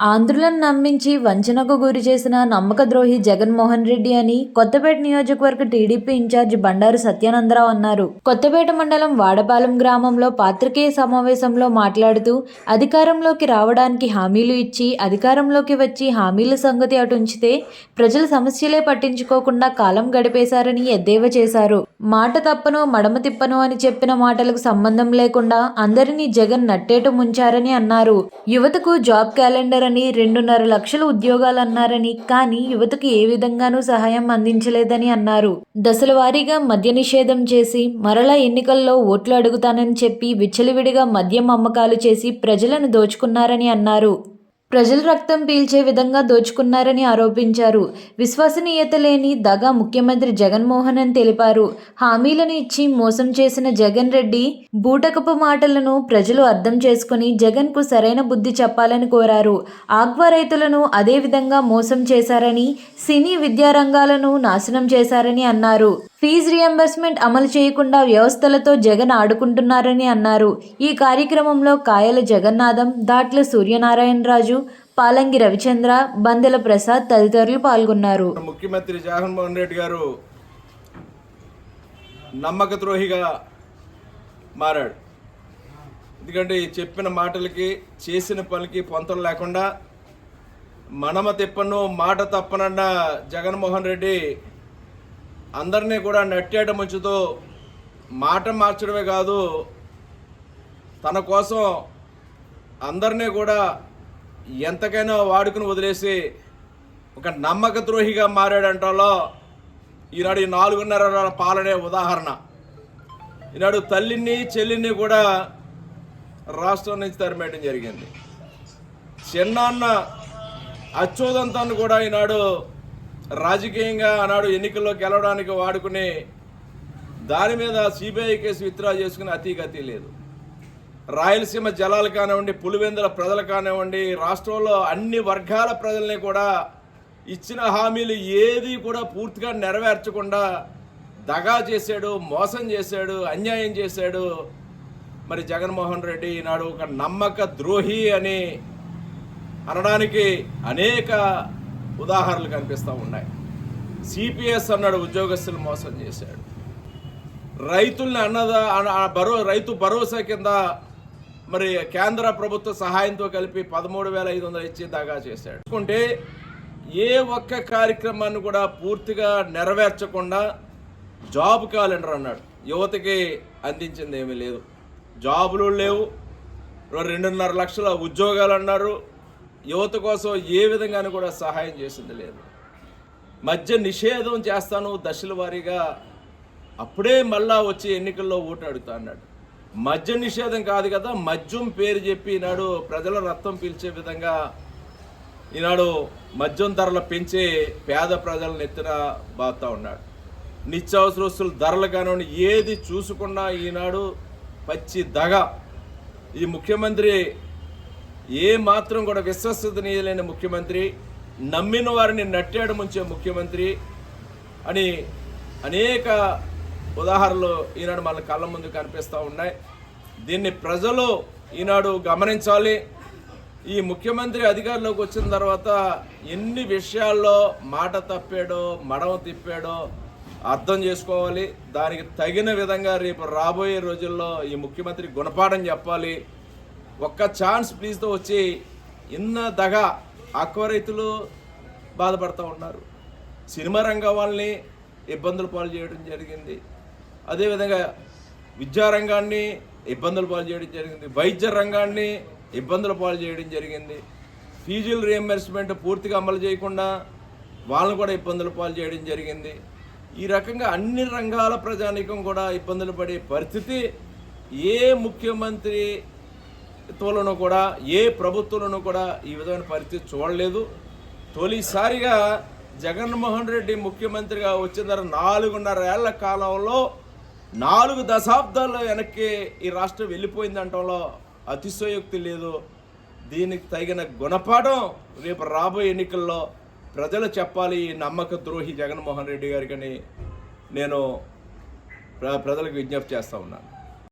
ఆంధ్రులను నమ్మించి వంచనకు గురి చేసిన నమ్మక ద్రోహి జగన్మోహన్ రెడ్డి అని కొత్తపేట నియోజకవర్గ టీడీపీ ఇన్ఛార్జి బండారు సత్యానందరావు అన్నారు. కొత్తపేట మండలం వాడపాలెం గ్రామంలో పాత్రికేయ సమావేశంలో మాట్లాడుతూ అధికారంలోకి రావడానికి హామీలు ఇచ్చి అధికారంలోకి వచ్చి హామీల సంగతి అటుంచితే ప్రజల సమస్యలే పట్టించుకోకుండా కాలం గడిపేశారని ఎద్దేవా చేశారు. మాట తప్పను మడమ తిప్పను అని చెప్పిన మాటలకు సంబంధం లేకుండా అందరినీ జగన్ నట్టేటు ముంచారని అన్నారు. యువతకు జాబ్ క్యాలెండర్ అని రెండున్నర లక్షల ఉద్యోగాలు అన్నారని కానీ యువతకు ఏ విధంగానూ సహాయం అందించలేదని అన్నారు. దశల వారీగా మద్య నిషేధం చేసి మరలా ఎన్నికల్లో ఓట్లు అడుగుతానని చెప్పి విచ్చలవిడిగా మద్యం అమ్మకాలు చేసి ప్రజలను దోచుకున్నారని అన్నారు. ప్రజల రక్తం పీల్చే విధంగా దోచుకున్నారని ఆరోపించారు. విశ్వసనీయత లేని దగా ముఖ్యమంత్రి జగన్మోహన్ అని తెలిపారు. హామీలను ఇచ్చి మోసం చేసిన జగన్ రెడ్డి బూటకపు మాటలను ప్రజలు అర్థం చేసుకుని జగన్కు సరైన బుద్ధి చెప్పాలని కోరారు. ఆక్వా రైతులను అదే విధంగా మోసం చేశారని సినీ విద్యారంగాలను నాశనం చేశారని అన్నారు. ఫీజు రియంబర్స్మెంట్ అమలు చేయకుండా వ్యవస్థలతో జగన్ ఆడుకుంటున్నారని అన్నారు. ఈ కార్యక్రమంలో కాయల జగన్నాథం దాట్ల సూర్యనారాయణరాజు పాలంగి రవిచంద్ర బందెల ప్రసాద్ తదితరులు పాల్గొన్నారు. ముఖ్యమంత్రి జగన్మోహన్ రెడ్డి గారు నమ్మక ద్రోహిగా మారాడు. ఎందుకంటే చెప్పిన మాటలకి చేసిన పనికి పొంతలు లేకుండా మనమ తిప్పను మాట తప్పనన్న జగన్మోహన్ రెడ్డి అందరినీ కూడా నట్టేట ఉంచుతూ మాట మార్చడమే కాదు తన కోసం అందరినీ కూడా ఎంతకైనా వాడుకుని వదిలేసి ఒక నమ్మక ద్రోహిగా మారాడంటలో ఈనాడు ఈ నాలుగున్నర పాలనే ఉదాహరణ. ఈనాడు తల్లిని చెల్లిని కూడా రాష్ట్రం నుంచి తరిమేయడం జరిగింది. చిన్నాన్న అచ్యుతంతాన్ని కూడా ఈనాడు రాజకీయంగా ఆనాడు ఎన్నికల్లో గెలవడానికి వాడుకుని దాని మీద సిబిఐ కేసు విత్డ్రా చేసుకుని అతీగతి లేదు. రాయలసీమ జలాలు కానివ్వండి పులివెందుల ప్రజలు కానివ్వండి రాష్ట్రంలో అన్ని వర్గాల ప్రజల్ని కూడా ఇచ్చిన హామీలు ఏది కూడా పూర్తిగా నెరవేర్చకుండా దగా చేశాడు మోసం చేశాడు అన్యాయం చేశాడు. మరి జగన్మోహన్ రెడ్డి ఈనాడు ఒక నమ్మక ద్రోహి అని అనడానికి అనేక ఉదాహరణలు కనిపిస్తూ ఉన్నాయి. సిపిఎస్ అన్నాడు ఉద్యోగస్తులు మోసం చేశాడు. రైతుల్ని అన్నద ఆ భరో రైతు భరోసా కింద మరి కేంద్ర ప్రభుత్వ సహాయంతో కలిపి పదమూడు వేల ఐదు వందలు ఇచ్చి దాకా చేశాడు. ఎందుకంటే ఏ ఒక్క కార్యక్రమాన్ని కూడా పూర్తిగా నెరవేర్చకుండా జాబ్ క్యాలెండర్ అన్నాడు. యువతకి అందించింది ఏమీ లేదు. జాబులు లేవు. రెండున్నర లక్షల ఉద్యోగాలు అన్నారు. యువత కోసం ఏ విధంగానూ కూడా సహాయం చేసింది లేదు. మద్య నిషేధం చేస్తాను దశల వారీగా అప్పుడే మళ్ళా వచ్చి ఎన్నికల్లో ఓటు అడుగుతా అన్నాడు. మద్య నిషేధం కాదు కదా మద్యం పేరు చెప్పి ఈనాడు ప్రజల రక్తం పీల్చే విధంగా ఈనాడు మద్యం ధరలు పెంచే పేద ప్రజలను ఎత్తున బాగుతా ఉన్నాడు. నిత్యావసర వస్తువుల ధరలు కానివ్వండి ఏది చూసుకున్నా ఈనాడు పచ్చి దగ. ఈ ముఖ్యమంత్రి ఏ మాత్రం కూడా విశ్వసనీయులైన ముఖ్యమంత్రి నమ్మిన వారిని నట్టాడు ముంచే ముఖ్యమంత్రి అని అనేక ఉదాహరణలు ఈనాడు మన కళ్ళ ముందు కనిపిస్తూ ఉన్నాయి. దీన్ని ప్రజలు ఈనాడు గమనించాలి. ఈ ముఖ్యమంత్రి అధికారంలోకి వచ్చిన తర్వాత ఎన్ని విషయాల్లో మాట తప్పాడో మడవ తిప్పాడో అర్థం చేసుకోవాలి. దానికి తగిన విధంగా రేపు రాబోయే రోజుల్లో ఈ ముఖ్యమంత్రి గుణపాఠం చెప్పాలి. ఒక్క ఛాన్స్ ప్లీజ్తో వచ్చి ఇన్న దగ ఆక్వా రైతులు బాధపడుతూ ఉన్నారు. సినిమా రంగం వాళ్ళని ఇబ్బందులు పాలు చేయడం జరిగింది. అదేవిధంగా విద్యారంగాన్ని ఇబ్బందులు పాలు చేయడం జరిగింది. వైద్య రంగాన్ని ఇబ్బందులు పాలు చేయడం జరిగింది. ఫీజుల రియంబర్స్మెంట్ పూర్తిగా అమలు చేయకుండా వాళ్ళని కూడా ఇబ్బందులు పాలు చేయడం జరిగింది. ఈ రకంగా అన్ని రంగాల ప్రజానీకం కూడా ఇబ్బందులు పడే పరిస్థితి ఏ ముఖ్యమంత్రి తోలను కూడా ఏ ప్రభుత్వంలోనూ కూడా ఈ విధమైన పరిస్థితి చూడలేదు. తొలిసారిగా జగన్మోహన్ రెడ్డి ముఖ్యమంత్రిగా వచ్చిన తర్వాత నాలుగున్నర ఏళ్ళ కాలంలో నాలుగు దశాబ్దాల్లో వెనక్కి ఈ రాష్ట్రం వెళ్ళిపోయిందంటంలో అతిశయోక్తి లేదు. దీనికి తగిన గుణపాఠం రేపు రాబోయే ఎన్నికల్లో ప్రజలు చెప్పాలి ఈ నమ్మక ద్రోహి జగన్మోహన్ రెడ్డి గారికి అని నేను ప్ర- ప్రజలకు విజ్ఞప్తి చేస్తా ఉన్నాను.